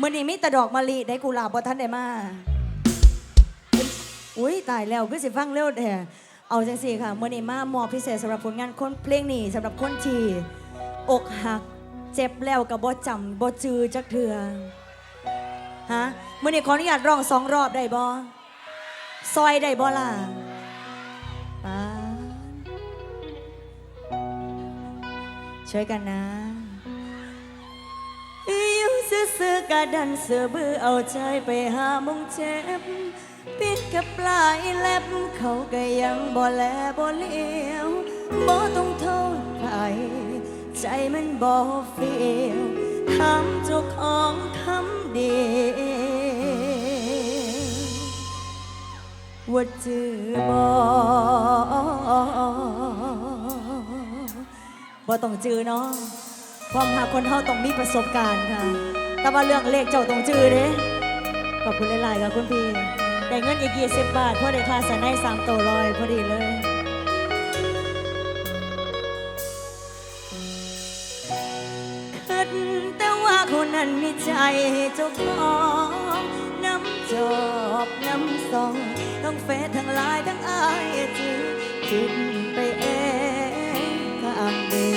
มื่อนี้มีแต่ดอกมะลิได้กุหลาบบ่ทันได้มา อุ้ยตายแล้วคือสิฟังเร็วแต่เอาจังสี่ค่ะมื่อนี้มามอบพิเศษสำหรับผลงานคนเพลงนี้สำหรับคนที่อกหัก เจ็บแล้วกับบ่จำบ่จือจักเถื่อฮะมื่อนี้ขออนุญาตร้องสองรอบได้บ่ซอยได้บ่ล่ะป๊าช่วยกันนะ ซื่อๆกะดันเสือบือเอาใจไปหามงเจ็บปิดกับปลายเล็บเขาก็ยังบ่แลบ่เลี้ยวบ่ต้องโทษใครใจมันบ่เฟียวทำเจ้าของทำเดียวว่าจือบ่บ่ต้องจือเนาะความหาคนเฮาต้องมีประสบการณ์ค่ะ แต่ว่าเรื่องเลขเจ้าต้องจื้อเด้ขอบคุณหลายๆค่ะคุณพี่ได้เงินอีกยี่สิบบาทพราะได้ค่าสันในสามตัวลอยพอดีเลยคิดแต่ว่าคนนั้นมีใจเจ้าของน้ำจอบน้ำสองทั้งเฟซทั้งลน์ทั้งไอจีคิดไปเองข้างเดี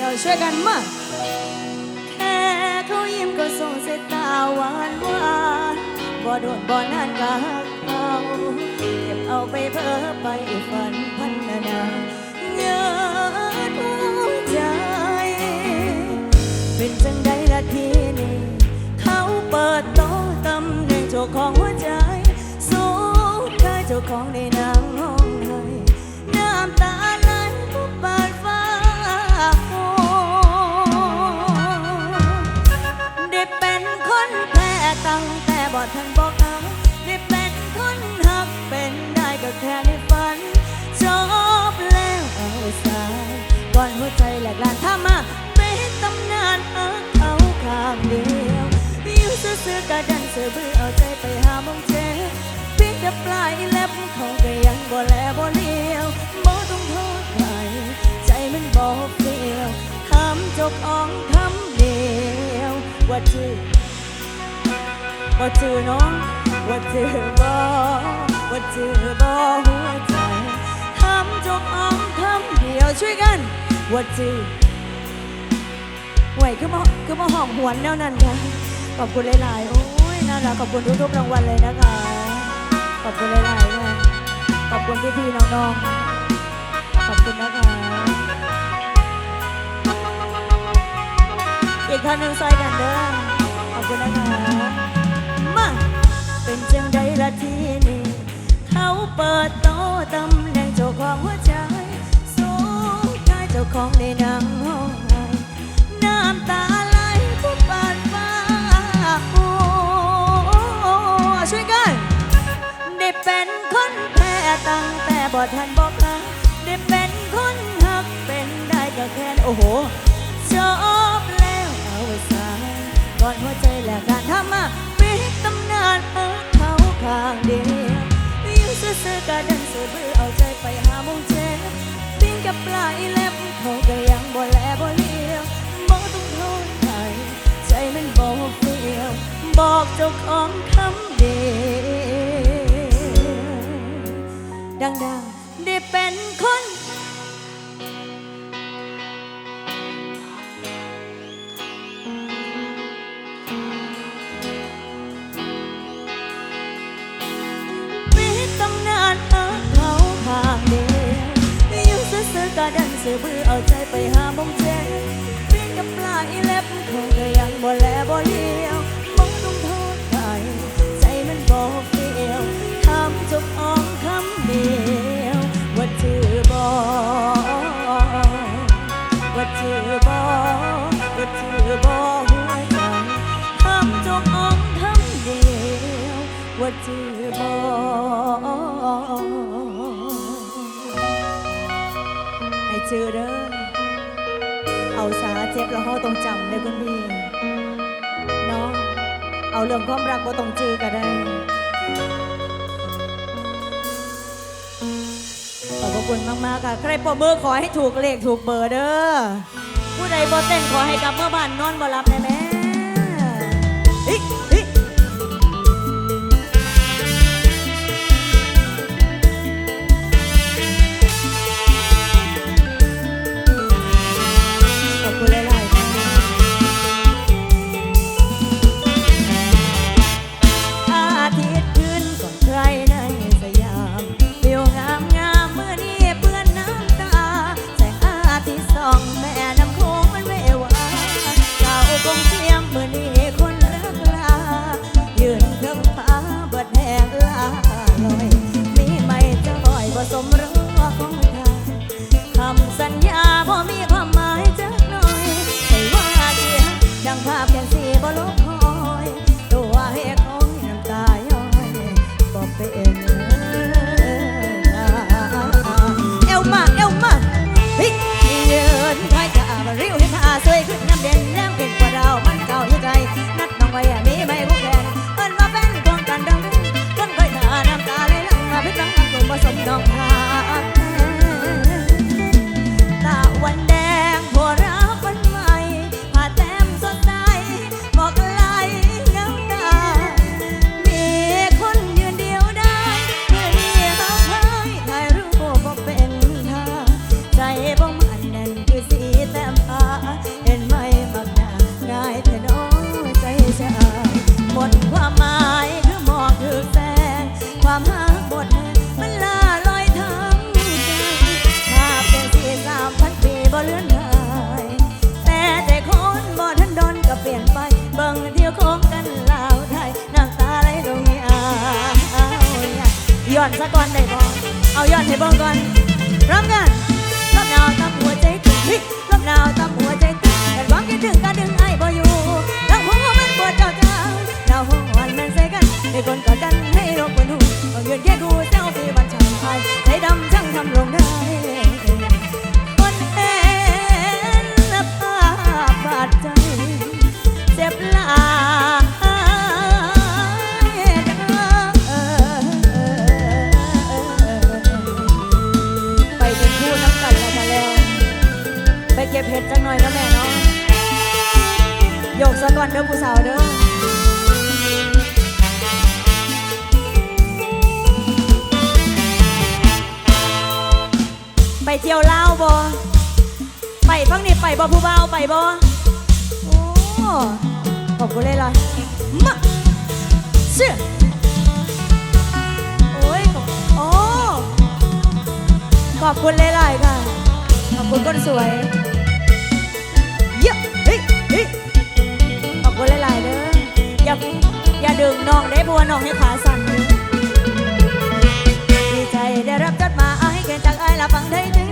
ยวช่วยกันมา หวานหวานบ่โดนบ่นานกหักเขาเก็บเอาไปเพ้อไปฝันพันนานาเงินหัวใจ เป็นจังใดละทีนี้ เขาเปิดโต๊ะตำแหน่งเจ้าของหัวใจ สูงกายเจ้าของใน ก่อนหัวใจแหลกลานถ้ามาเป็นตำนานหักเขาข้างเดียวอยู่ซื่อๆกะดันเสือบือเอาใจไปหามองเจ็บปิดกับปลายเล็บเขาก็ยังบ่แลบ่เลี้ยวบ่ต้องโทษใครใจมันบ่เฟียวทำจกอ่องคำเดียวว่าจือว่าจือน้องว่าจือบ่ว่าจือบ่หัวใจทำจบอ้อมคำเดียวช่วยกัน ว่าจือไหวคือมาคือมาหอมหวนแนวนั้นค่ะขอบคุณหลายๆ โอ้ยน่ารักขอบคุณทุกๆรางวัลเลยนะคะ ขอบคุณหลายๆค่ะขอบคุณพี่ๆน้องๆ ขอบคุณนะคะ อีกท่านหนึ่งใส่กันเด้อ ขอบคุณนะคะ มา เป็นจังใดละทีนี้เขาเปิดโต๊ะตำแหน่งเจ้าของหัวใจ จ้าของในนังห้องไห้น้ำตาไหลผู้ปานฟ้าโอ้ช่วยกัน ได้เป็นคนแพ้ตั้งแต่บ่ทันบอกลาได้เป็นคนหักเป็นได้ก็แค่นั้นโอ้โหจบแล้วเอาไว้สายก่อนหัวใจแหลกการทำมาปิดตำนานเอิ้นเขาข้างเดียวอยู่ซื่อๆกะดันสือบือ บอกเจ้าของคำเดียวดังๆได้เป็นคนปิดตำนานหักเขาข้าเดียวอยู่ซื่อๆกะดันเสือบือเอาใจไปหามงเจ็บปิดกับปลายเล็บเขาก็ยังบ่แลบ่เลี้ยว คำเดียวว่าจือบ่ว่าจือบ่ว่าจือบ่หัวใจทำจบอ้อมคำเดียวว่าจือบอให้เจอเด้อเอาสาเจ็บแล้วเฮาต้องจำเลยคุณพี่เนาะเอาเรื่องความรักบ่ต้องจือก็ได้ อบพระคุณมากๆค่ะ ใครปอบมือขอให้ถูกเลขถูกเบอร์เด้อ ผู้ใดบ่เต้นขอให้กลับเมื่อบ้านนอนบ่หลับได้ไหม บ่โอ้ขอบคุณเลยล่ะมาเสือโอ้ยขอบโอ้ขอบคุณเลยล่ะค่ะ ขอบคุณคนสวยเยอะเฮ้ยเฮ้ยขอบคุณเลยล่ะเด้ออย่าอย่าดึงน้องได้บัวน้องให้ขาสั่นดีใจได้รับจัดมาเอาให้เกนจากไอ้ละฟังได้ถึง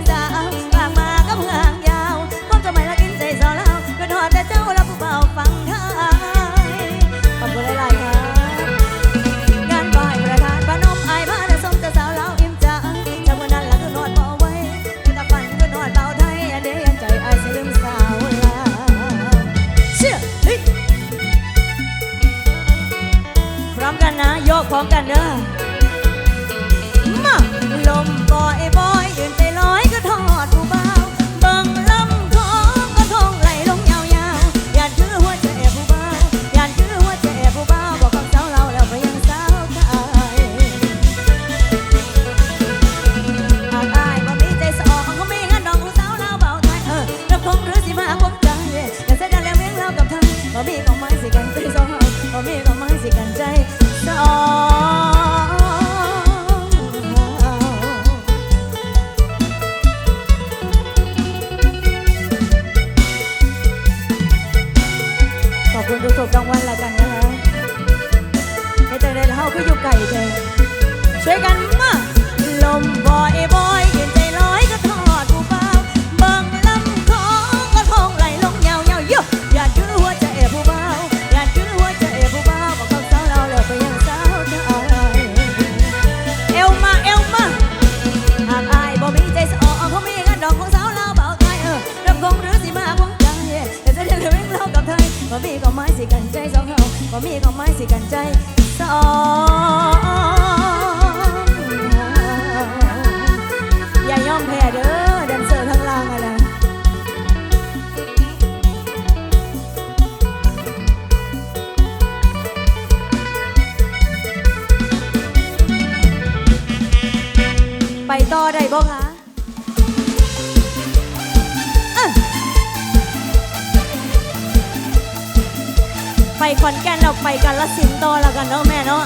ไปกันละสินโตแล้วกันเนาะแม่เนาะ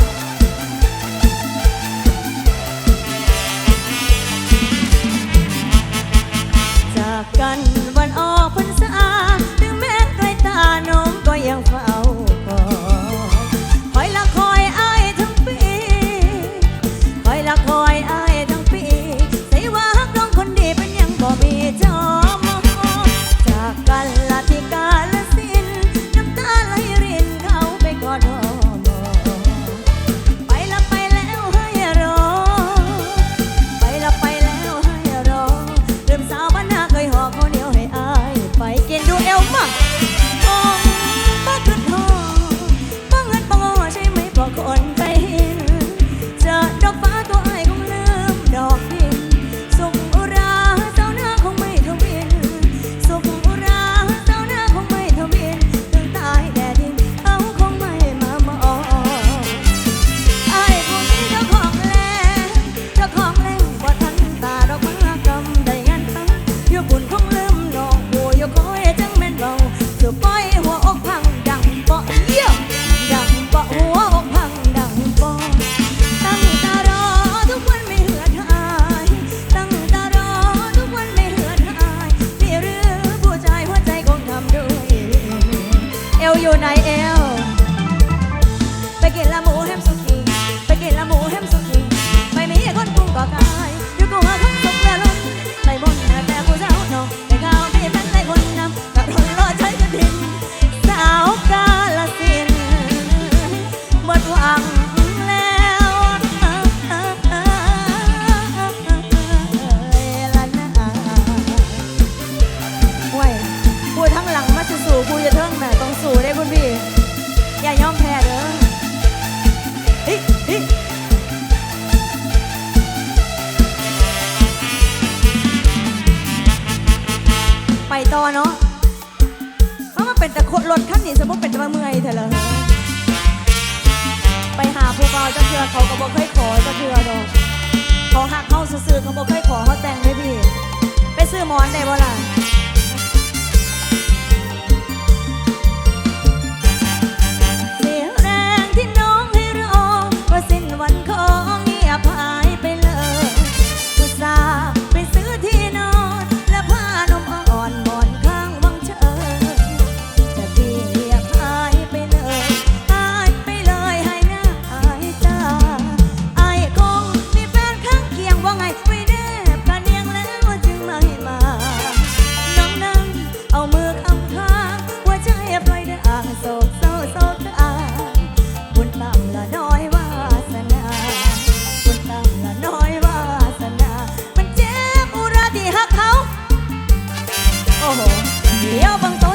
จากกันวันออกพรรษาถึงแม้ไกลตาน้องก็ยังฝ่า ว้าจังเทือเขาก็บอกเคยขอจังเทือดอกเขาหักเขาซื่อเขาบอกเคยขอเขาแต่งเลยพี่ ไปซื้อมอนได้บ่ล่ะ เดี๋ยวบังโต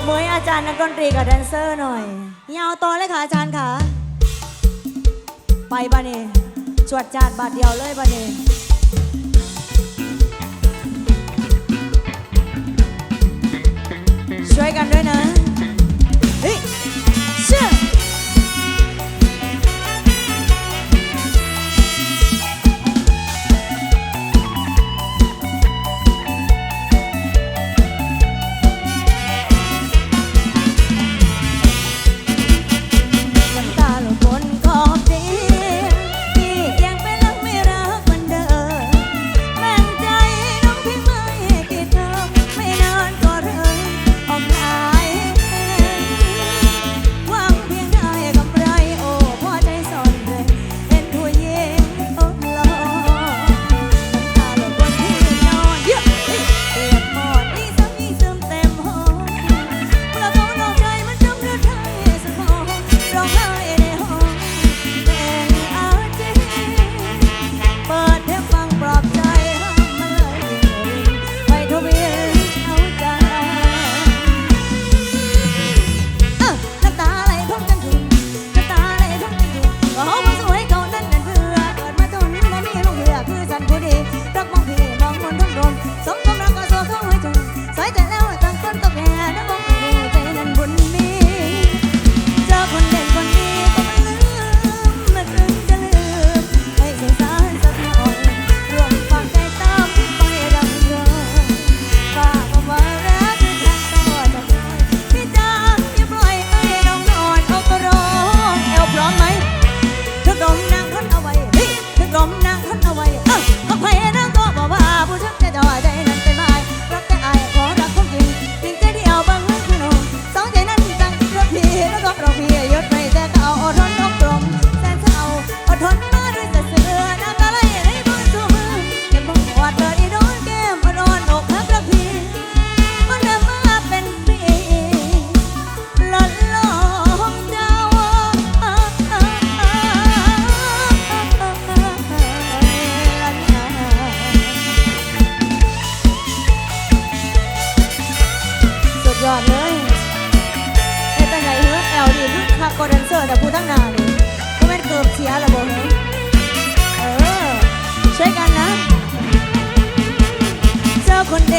บมือให้อาจารย์นักดนตรีกับแดนเซอร์หน่อยเยาวตอนเลยค่ะอาจารย์ค่ะ ไปบ้านี่จวดจาดบาทเดียวเลยบ้านี่ช่วยกันด้วยนะ เฮ้ยเชื่อ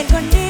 con.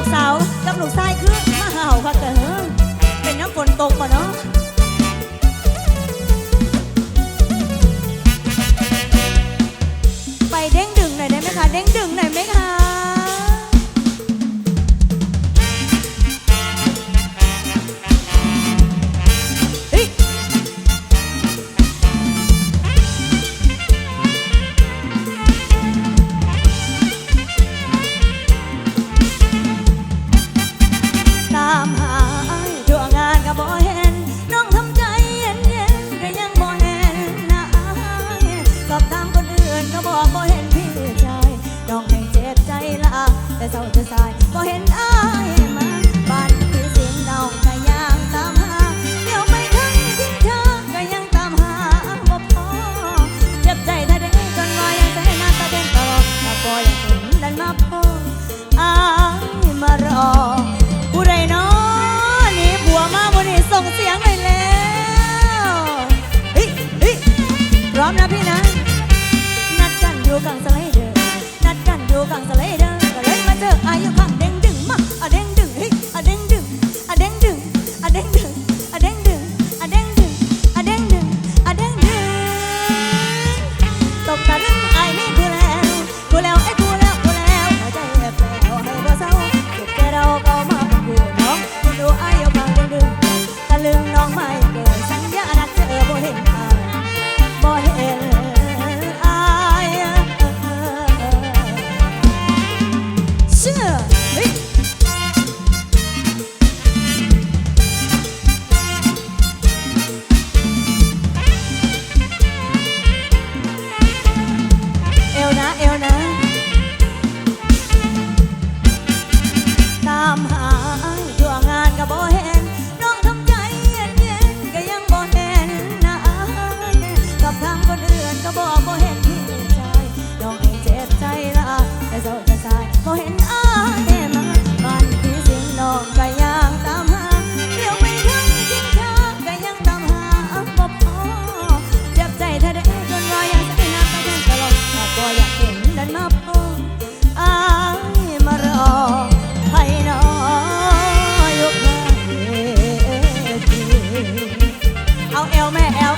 ูกสากับลูกชายคือมาเห่าค่ะเกิด help me help